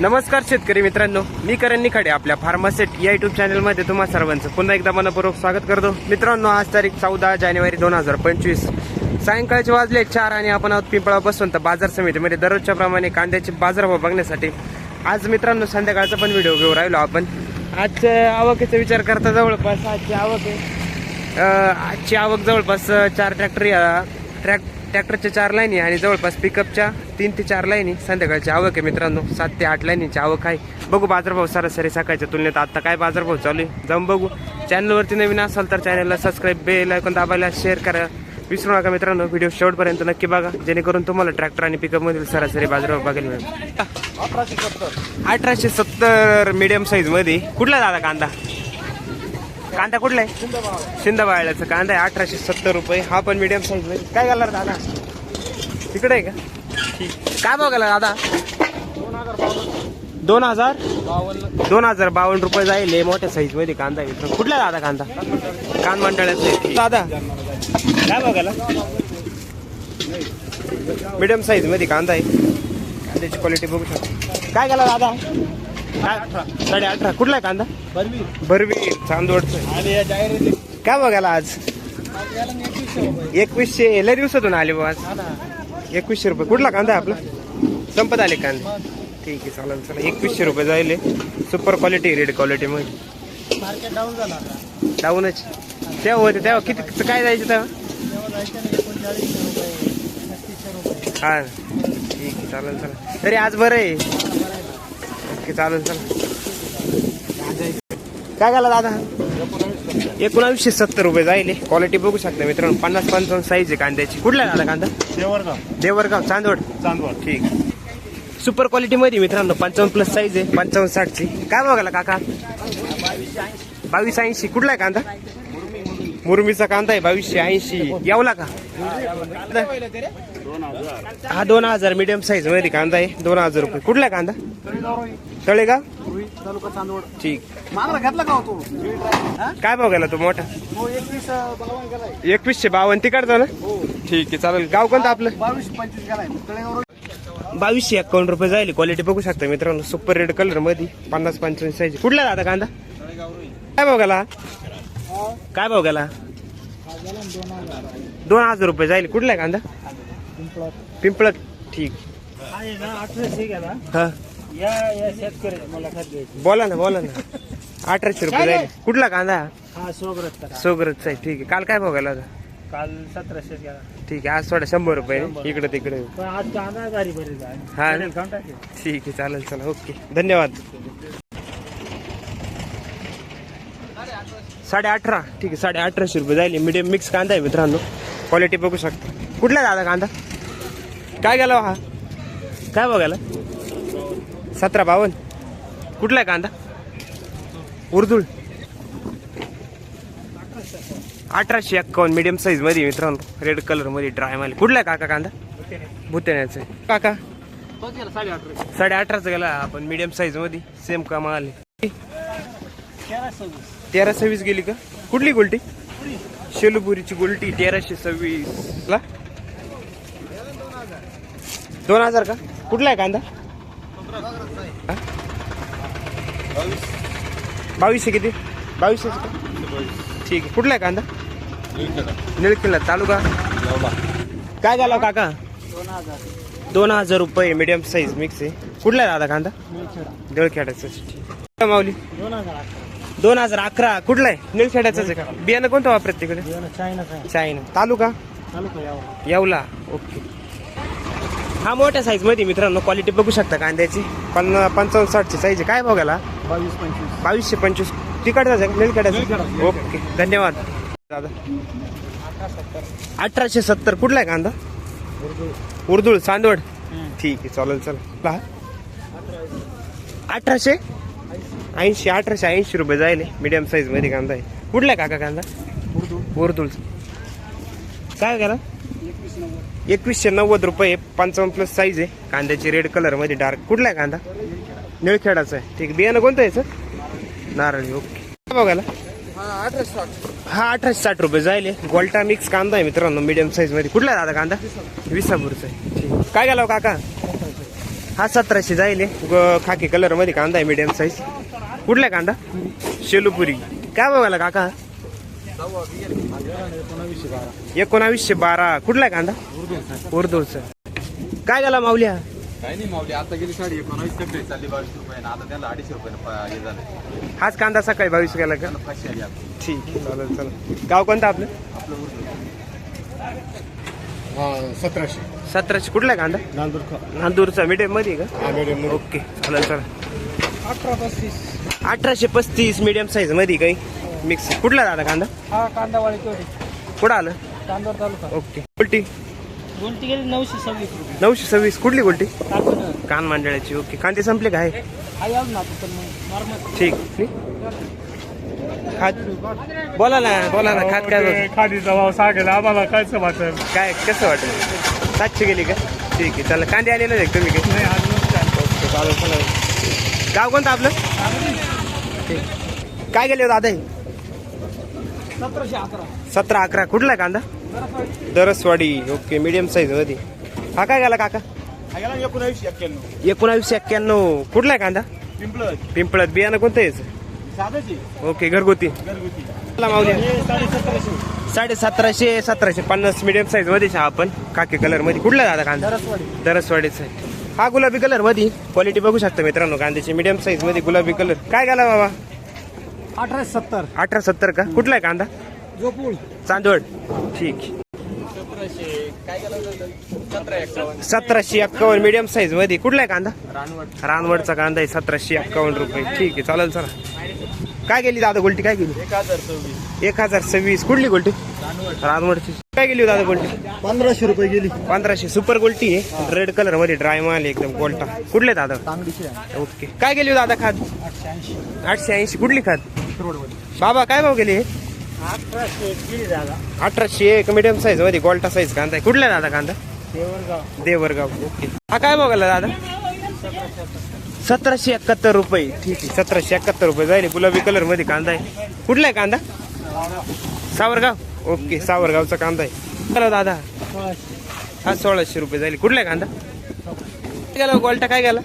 नमस्कार शेतकरी मित्रांनो मी करण निखाडे आपल्या फार्मासेट या युट्यूब चॅनलमध्ये तुम्हा सर्वांचं पुन्हा एकदा मनपूर्वक स्वागत करतो. मित्रांनो आज तारीख चौदा जानेवारी दोन हजार पंचवीस. सायंकाळचे वाजले चार आणि आपण आहोत पिंपळापासून. तर बाजार समितीमध्ये दररोजच्या प्रमाणे कांद्याचे बाजारभाव बघण्यासाठी आज मित्रांनो संध्याकाळचा पण व्हिडिओ घेऊ राहिलो आपण. आजच्या आवकेचा विचार करता जवळपास आजची आवक आहे. आजची आवक जवळपास चार ट्रॅक्टर या ट्रॅक ट्रॅक्टरच्या चार लाईनी आणि जवळपास पिकअपच्या तीन ते चार लाईनी संध्याकाळची आवक आहे मित्रांनो. सात ते आठ लाईनीची आवक आहे. बघू बाजारभाव सरासरी सकाळच्या तुलनेत आता काय बाजारभाव चालू आहे? जाऊन बघू. चॅनलवरती नवीन असाल तर चॅनलला सबस्क्राईब बेल ऐकून दाबायला शेअर करा. विसरू नका मित्रांनो व्हिडिओ शेवटपर्यंत नक्की बघा. जेणेकरून तुम्हाला ट्रॅक्टर आणि पिकअपमधील सरासरी बाजारभाव बघायला मिळेल. अठराशे सत्तर. मीडियम साईजमध्ये कुठला दादा कांदा? कांदा कुठला आहे? शिंदबाळ्याचा कांदा आहे अठराशे सत्तर रुपये. हा पण मीडियम साईजमध्ये. काय घाला रे दादा? तिकडे आहे का? ठीक काय बघायला दादा? दोन हजार? दोन हजार बावन्न रुपये जाईल. मोठ्या साईजमध्ये कांदा आहे. कुठला दादा कांदा? कान मंडळाचा आहे दादा. काय बघायला मीडियम साईजमध्ये कांदा आहे. कांद्याची क्वालिटी बघू शकता. काय गेला दादा? काय साडे अठरा. कुठला आहे कांदा? भरवी चांदवडचं काय बघायला आज? एकवीसशे लय दिवसातून आले बा आज. एकवीसशे रुपये. कुठला कांदा आहे आपला? संपत आले. कांदे. ठीक आहे चालेल चला एकवीसशे रुपये जाईल सुपर क्वालिटी रेड क्वालिटी मध्ये. मार्केट डाऊन झाला डाऊनच तेव्हा होते तेव्हा किती काय जायचं तेव्हा? हा ठीक आहे चालेल चला तरी आज बरं आहे. ओके चालेल चला. काय झालं दादा? एकोणावीसशे सत्तर रुपये जाईल. क्वालिटी बघू शकता मित्रांनो. पन्नास पंचावन्न साईज आहे कांद्याची. कुठला दादा कांदा? देवरगाव. देवरगाव चांदवड. चांदवड. ठीक. सुपर क्वालिटी मध्ये मित्रांनो. पंचावन्न प्लस साईज आहे. पंचावन्न साठची. काय बघायला काका? बावीस ऐंशी. कुठला आहे कांदा? मुरमीचा कांदा आहे बावीसशे ऐंशी. यावला का? हा दोन हजार. मीडियम साईजमध्ये कांदा आहे. दोन हजार रुपये. कुठला कांदा? तळे का ठीक. काय भाव गेला तो मोठा? बावन्न एकवीसशे बावन्न. तिकडचा ना? ठीक आहे चालेल. गाव कोणतं आपलं? बावीसशे एकावन्न रुपये जाईल क्वालिटी बघू शकता मित्रांनो. सुपर रेड कलरमध्ये. पन्नास पंचावन्न साईज कुठला दादा कांदा? काय भाव गेला? काय भाव गेला? दोन हजार रुपये जाईल. कुठला आहे कांदा? पिंपळात ठीक. हा. बोला ना बोला ना. अठराशे रुपये जाईल. कुठला कांदा? हा सोगरच आहे. ठीक आहे. काल काय भाव गेला होता? काल सतराशे गेला ठीक आहे. आज थोडा शंभर रुपये इकडे तिकडे. हा. ठीक आहे. चालेल चला ओके. धन्यवाद. साडे अठरा ठीक आहे साडे अठराशे रुपये जाईल. मीडियम मिक्स कांदा आहे मित्रांनो. क्वालिटी बघू शकता. कुठला दादा कांदा? काय गेला हा? काय बघायला? सतरा बावन्न. कुठला आहे कांदा? उर्दूळ. अठराशे एक्कावन्न मिडियम साईजमध्ये मित्रांनो. रेड कलरमध्ये ड्राय माल. कुठला आहे काका कांदा? भुतेण्याचं आहे. काका? साडे अठरा साडे अठराचा गेला आपण मिडियम साईजमध्ये. सेम का माल सव्वीस तेरा सव्वीस गेली का? कुठली गोल्टी? शेलुपुरीची गोल्टी तेराशे सव्वीस ला? दोन हजार का? कुठला आहे कांदा? बावीसशे किती? बावीसशे ठीक आहे. कुठला आहे कांदा? निळकिल्ला तालुका? काय झाला हो काका? दोन हजार रुपये मीडियम साईज मिक्स आहे. कुठला आहे दादा कांदा? निळखेडा. देळखेडाचं माऊली? दोन हजार दोन हजार अकरा. कुठला आहे? निळखेड्याचं आहे का? बियाणं कोणतं वापरत तिकडे आहे. चायना. तालुका? तालुका यावं. येवला. ओके. हा मोठ्या साईजमध्ये मित्रांनो क्वालिटी बघू शकता कांद्याची. पन्ना पंचावन्न साठची साईज काय बघायला? बावीस पंचवीस. बावीसशे पंचवीस. आहे निळखेड्याचं निळखेडा. ओके. धन्यवाद. दादा. अठराशे सत्तर. कुठला आहे कांदा? उर्दुळ चांदवड ठीक आहे चालेल चला अठराशे? ऐंशी अठराशे ऐंशी रुपये जाईल मीडियम साईजमध्ये कांदा आहे. कुठला आहे काका कांदा? उर्दुळ काय नव्वद एकवीसशे नव्वद रुपये पंचावन्न प्लस साईज आहे. कांद्याची रेड कलरमध्ये डार्क कुठला आहे कांदा? निळखेडाचा आहे. ठीक. बियाणं कोणतं आहे सर नारळी. ओके. बघायला हा अठराशे साठ. रुपये जाईल गोल्टा मिक्स कांदा आहे मित्रांनो मीडियम साईजमध्ये. कुठला आहे दादा कांदा? विसापूरचा आहे. ठीक. काय गेला हो काका? हा सतराशे. ग- खाकी कलरमध्ये कांदा आहे मीडियम साईज कुठला आहे कांदा? शेलूपुरी. काय बघायला काका? एकोणावीसशे बारा. कुठला आहे कांदा? उर्दूचा. काय झाला माऊल्या? काही नाही मावली आता गेली साडी एकोणावीस टक्के चालली बावीस रुपये आता त्याला अडीचशे रुपये हे झालं. हाच कांदा सकाळी बावीस गेला का? आली ठीक आहे, चालेल चालेल. गाव कोणतं आपलं? आपलं हा सतराशे. सतराशे. कुठला आहे कांदा? नांदूर नांदूरचा. मीडियममध्ये का? मॅडम ओके चालेल चालेल. अठरा पस्तीस. अठराशे पस्तीस मीडियम साईजमध्ये काही मिक्स कुठला दादा कांदा? हा तेवढे. कुठं आलं? तालुका. ओके. उलटी गोलटी गेली नऊशे सव्वीस रुपये. नऊशे सव्वीस. कुठली गोलटी? कान मांडळाची. ओके. कांदे संपले काय नॉर्मल ठीक. खात बोला ना बोला ना खात काय बघ. खादीचा भाव सांगेल. आम्हाला काय वाटत काय कसं वाटलं? सातशे गेली का? ठीक आहे. चला कांदे आलेले आहे तुम्ही? नाही आज चालेल. गाव कोणतं आपलं? ठीक काय गेले दादा हे? सतराशे अकरा. सतरा अकरा. कुठला आहे कांदा? दरसवाडी. ओके मीडियम साईजमध्ये. हा काय गेला काका? एकोणावीसशे एक्क्याण्णव. एकोणावीसशे एक्क्याण्णव. कुठला आहे कांदा? पिंपळ पिंपळत बियाणं कोणतं यायचं साधाची. ओके घरगुती. घरगुती. चला माऊली साडे सतराशे साडे सतराशे सतराशे. पन्नास मीडियम साईजमध्ये आहे आपण. काके कलरमध्ये. कुठला दादा कांदा? दरसवाडी. दरसवाडीचा आहे. हा गुलाबी कलरमध्ये क्वालिटी बघू शकता मित्रांनो कांद्याची मीडियम साईजमध्ये गुलाबी कलर. काय गेला बाबा अठराशे सत्तर. अठरा सत्तर का? कुठला आहे कांदा? जोपूळ. चांदवड. ठीक. सतराशे एक्कावन्न मीडियम साईजमध्ये कुठला आहे कांदा? रानवडचा कांदा आहे सतराशे एक्कावन्न रुपये. ठीक आहे चालेल चला. काय गेली दादा गोल्टी? काय गेली? एक हजार सव्वीस. एक हजार सव्वीस. कुठली गोल्टी? रानवडची काय गेली दादा गोल्टी पंधराशे रुपये गेली. पंधराशे. सुपर गोल्टी आहे. रेड कलरमध्ये ड्राय माल आहे एकदम गोल्टा कुठले दादा? ओके काय गेली दादा खाद आठशे ऐंशी. कुठली रोडवर बाबा काय भाव गेली? अठराशे गेली एक. मिडियम साईजमध्ये गोल्टा साईज कांदा आहे. कुठला दादा कांदा? देवरगाव. देवरगाव. ओके हा काय बघायला दादा? सतराशे एकाहत्तर रुपये. ठीक आहे. सतराशे एकाहत्तर रुपये. जाईल. गुलाबी कलरमध्ये कांदा आहे. कुठला आहे कांदा? सावरगाव. ओके सावरगावचा कांदा आहे. चला दादा. हा सोळाशे रुपये जाईल कुठला कांदा? काय गेला गोल्टा काय गेला?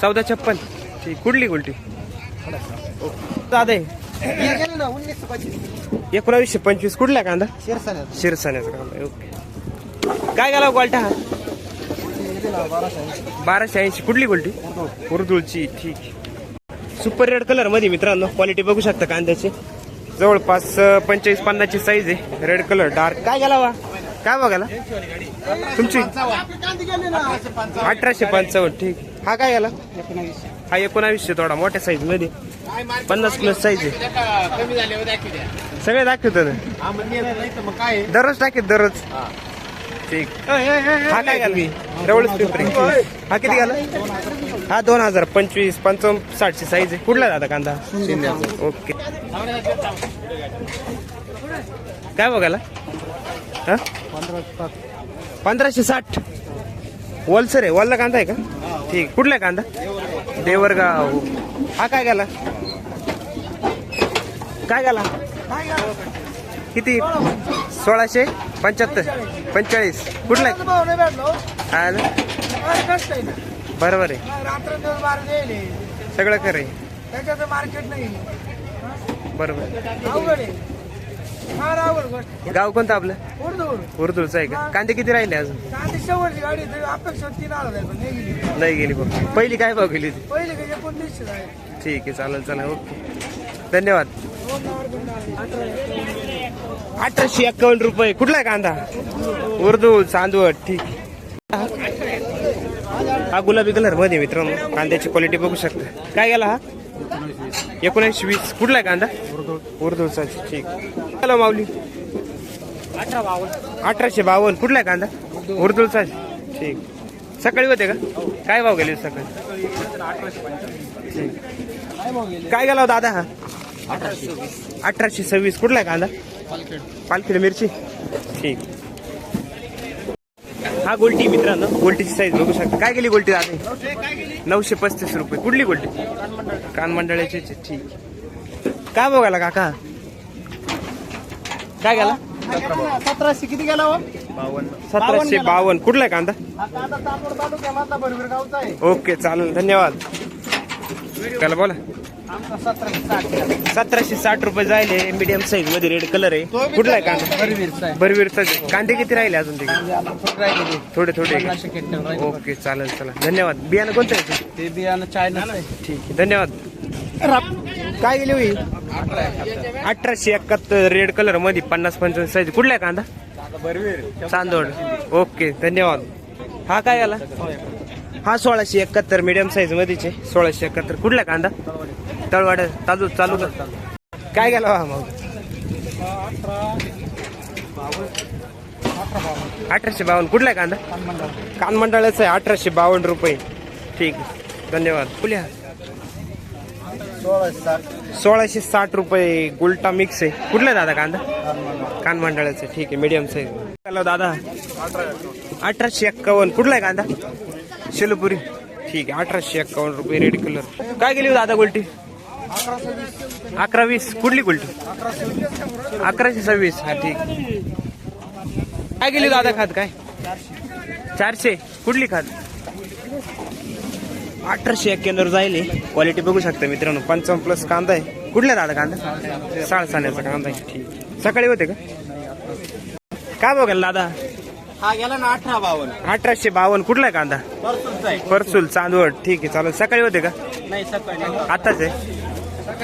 चौदा छप्पन. ठीक कुठली गोल्टी? ओके. दादा एकोणावीसशे पंचवीस. कुठला कांदा? शिरसाण्यात शिरसाण्याचा कांदा ओके. काय गेला गोल्टा? हा बाराशे ऐंशी. कुठली गोल्टी? उर्दूची ठीक. सुपर रेड कलरमध्ये मित्रांनो क्वालिटी बघू शकता कांद्याची. जवळपास पंचेचाळीस पन्नासची साईज आहे. रेड कलर डार्क काय गेला वा? काय बघायला तुमची? अठराशे पंचावन्न ठीक. हा काय गेला? हा एकोणावीसशे थोडा मोठ्या साईजमध्ये. पन्नास प्लस साईज आहे. सगळे दाखवतो ना? दररोज टाकेत दररोज. ठीक. हा काय घाला रवळच पिंपरी. हा किती घाला? हा दोन हजार पंचवीस पंचावन्न साठशे साईज आहे. कुठला दादा कांदा? ओके. काय बघायला? हा? पंधरा पंधराशे साठ. वलसर आहे. वल्ला कांदा आहे का? ठीक. कुठला आहे कांदा? देवरगाव. हा काय गेला काय गेला किती? सोळाशे पंच्याहत्तर. पंचेचाळीस. कुठला? बरोबर आहे. सगळं खरं आहे. त्याच्यात मार्केट नाही बरोबर गाव कोणतं आपलं? उर्दू उर्दूचं आहे का? कांदे किती राहिले अजून? नाही गेली बघ. पहिली काय भाव गेली आहे ठीक आहे चालेल चालेल. ओके. धन्यवाद. अठराशे एक्कावन्न रुपये. कुठला आहे कांदा? उर्दू चांदवड ठीक. हा गुलाबी कलरमध्ये मित्रांनो. कांद्याची क्वालिटी बघू शकता. काय गेला हा? एकोणऐंशी वीस. कुठला आहे कांदा? उर्दूचा. ठीक. हॅलो माऊली. अठरा अठराशे बावन्न. कुठला आहे कांदा? उर्दूचा. ठीक. सकाळी होते का? काय भाव गेले सकाळी? ठीक. काय भाव गेला हो दादा हा? अठराशे सव्वीस. कुठला आहे कांदा? पालखी. मिरची? ठीक. हा गोल्टी मित्रांनो. गोल्टीची साईज बघू शकता. काय गेली गोल्टी दादा? नऊशे पस्तीस रुपये. कुठली गोल्टी? कान मंडळाची ठीक. काय बघायला काका? काय गेला? सतराशे किती गेला हो? सतराशे बावन्न कुठला आहे कांदा? ओके चालेल. धन्यवाद. त्याला बोला. सतराशे साठ रुपये जायले. मीडियम साईजमध्ये रेड कलर आहे. कुठला आहे कांदा? भरवीरचा कांदे किती राहिले अजून आपण थोडं. थोडे. ओके चालेल चला धन्यवाद. बियाणं कोणतं आहे? ते? ते बियाणं चायनाच आहे. ठीक आहे धन्यवाद. काय गेली होई? अठराशे एकाहत्तर रेड कलरमध्ये पन्नास पंचावन्न साईज कुठला आहे कांदा? चांदोड ओके धन्यवाद. हा काय आला हा सोळाशे एकाहत्तर मीडियम साईज मध्येचे. सोळाशे एकाहत्तर. कुठला कांदा? तळवाड चालू चालू कर काय गेला हा मग? अठराशे बावन्न. कुठला आहे कांदा कानमंडळाचा आहे अठराशे बावन्न रुपये. ठीक धन्यवाद. पुल्या सोळाशे साठ रुपये गुलटा मिक्स आहे. कुठला आहे दादा कांदा? कान मंडळाचं ठीक आहे मीडियम साईज हॅलो दादा. अठराशे एक्कावन्न. कुठला आहे कांदा? शेलपुरी. ठीक आहे अठराशे एक्कावन्न रुपये रेड कलर काय गेली हो दादा गुलटी? अकरा वीस. कुठली गुलटी अकराशे सव्वीस. हा ठीक. काय गेली दादा खात काय? चारशे. कुठली खात? अठराशे एक्क्याण्णव जाईल क्वालिटी बघू शकता मित्रांनो. पंचावन्न प्लस कांदा आहे. कुठला दादा कांदा? साडेसाण्याचा कांदा आहे. ठीक. सकाळी होते का? काय बघाल दादा? हा गेला ना अठरा बावन्न. अठराशे बावन्न. कुठला आहे. कांदा परसूल चांदवड. ठीक आहे चालेल. सकाळी होते का? नाही सकाळी आताच आहे.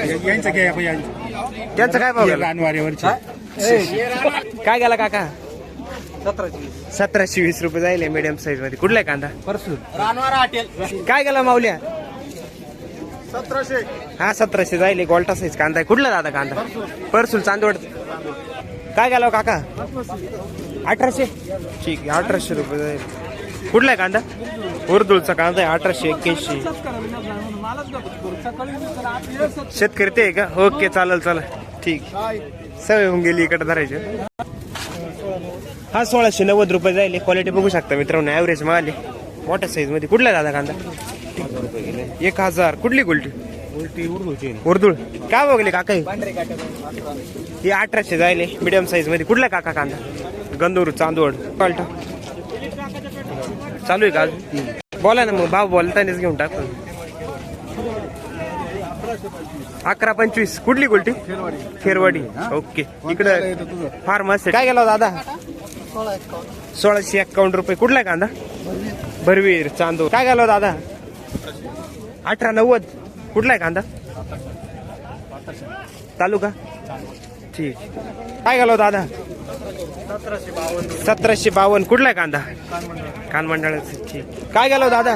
यांचं काय आपण यांचं. त्यांचं काय बघाल रानवारीवरची. काय गेला काका? सतराशे सतराशे वीस रुपये जाईल मीडियम साईजमध्ये. कुठला आहे कांदा? काय गेला माऊल्या? सतराशे. हा सतराशे जाईल गोल्टा साईज कांदा आहे. कुठला दादा कांदा? परसूल चांदवड. काय गेला हो काका? अठराशे. ठीक आहे अठराशे रुपये जाईल कुठला आहे कांदा? उर्दूळचा कांदा आहे अठराशे एक्क्याऐंशी. शेतकरी ते आहे का? ओके चालेल चालेल. ठीक. सवय होऊन गेली इकडे धरायचे. हा सोळाशे नव्वद रुपये जाईल क्वालिटी बघू शकता मित्रांनो ॲव्हरेज माल आहे. मोठ्या साईजमध्ये. कुठला दादा कांदा? एक हजार. कुठली गुलटी? उर्दूळ. काय बघले काका हे? अठराशे जायले मीडियम साईजमध्ये. कुठला काका कांदा? गंदूर चांदोड पालटा. चालू आहे का अजून? बोला ना मग भाव बोलतानाच घेऊन टाकतो. अकरा पंचवीस. कुठली गोल्टी खेरवाडी. ओके. इकडं फार्मसी काय गेला दादा? सोळाशे एक्कावन्न रुपये. कुठला कांदा? भरवीर चांदो काय गेला दादा? अठरा नव्वद. कुठला आहे कांदा? तालुका? ठीक काय गेलो दादा? सतराशे बावन्न. कुठला आहे कांदा? कानमंडळाचं ठीक. काय गेलो दादा?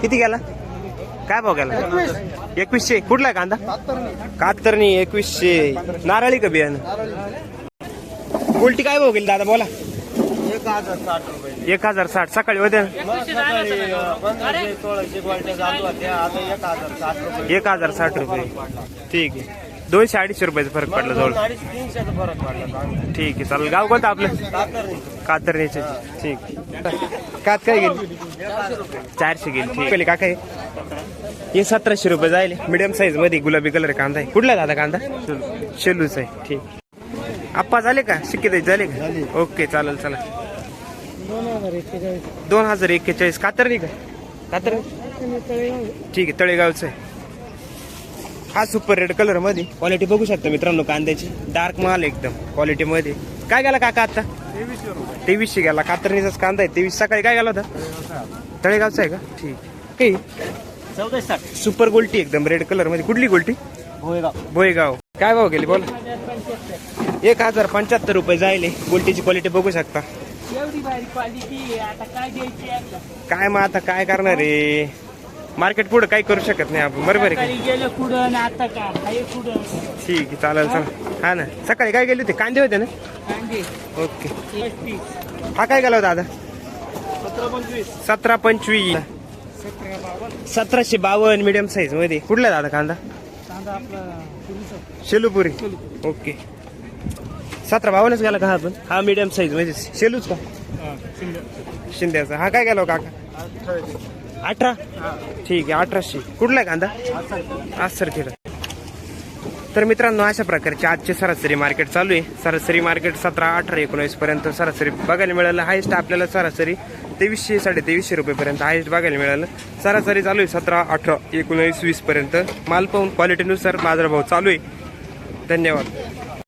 किती गेला? काय भाव गेला? एकवीसशे. कुठला आहे कांदा? कातरणी एकवीसशे. नारळी का बियाणं? उलटी काय भाव गेली दादा? बोला. हजार साठ रुपये एक हजार साठ. सकाळी होते ना? मग सकाळी पंधराशे सोळाशे क्वालिटी चालू होते. आता एक हजार साठ रुपये. एक हजार साठ रुपये. ठीक आहे. दोनशे अडीचशे रुपयाचा फरक पडला जवळ. अडीच तीनशेचा फरक पडला. चांगला. ठीक आहे चालेल. गाव कोणतं आपलं? कातरणी. कातरणीचे. ठीक कात काय गेली चारशे गेली ठीक पहिले काका हे हे सतराशे रुपये जाईल. मीडियम साईजमध्ये गुलाबी कलर कांदा आहे. कुठला दादा कांदा? शेलूच. आहे. ठीक. आप्पा झाले का? शिक्के द्यायचे झाले का? ओके चालेल चला दोन हजार एक्केचाळीस. कातरणी का कातरणी ठीक आहे तळेगावचं आहे. हा सुपर रेड कलरमध्ये. क्वालिटी बघू शकता मित्रांनो कांद्याची. डार्क माल एकदम क्वालिटी मध्ये. काय गेला काका आता? तेवीसशे गेला. कातरणीचाच कांदा आहे. तेवीस सकाळी काय गेला होता? तळेगावचा आहे का? ठीक. काही सुपर गोल्टी एकदम रेड कलरमध्ये. कुठली गोल्टी? बोयगाव काय भाव गेली? बोला. एक हजार पंच्याहत्तर रुपये जायले. गोल्टीची क्वालिटी बघू शकता. एवढी भारी क्वालिटी आता काय द्यायची आता काय मग आता काय करणार आहे? मार्केट पुढे काही करू शकत नाही आपण. बरोबर आहे का? सकाळी गेलं कुठं आणि आता का हाय कुठं ठीक आहे चालेल चला हा ना. सकाळी काय गेले होते? कांदे होते ना? कांदे. ओके. पस्तीस. हा काय गेला होता दादा? सतरा पंचवीस. सतरा पंचवीस. सतरा बावन्न सतराशे बावन्न मीडियम साईजमध्ये. कुठला दादा कांदा? कांदा आपला शेलूपुरी. ओके. सतरा बावन्नच गेला का हा पण हा मीडियम साईजमध्ये शेलूच का? शिंद्याचा. हा काय गेला हो काका? अठरा? ठीक आहे अठराशे. कुठला आहे कांदा? आज सर केलं तर मित्रांनो अशा प्रकारचे आजचे सरासरी मार्केट चालू आहे. सरासरी मार्केट सतरा अठरा एकोणवीस पर्यंत सरासरी बघायला मिळालं. हायस्ट आपल्याला सरासरी तेवीसशे साडे तेवीसशे रुपयेपर्यंत हायस्ट बघायला मिळालं. सरासरी चालू आहे सतरा अठरा एकोणवीस वीस पर्यंत. माल पाहून क्वालिटीनुसार बाजारभाव चालू आहे. धन्यवाद.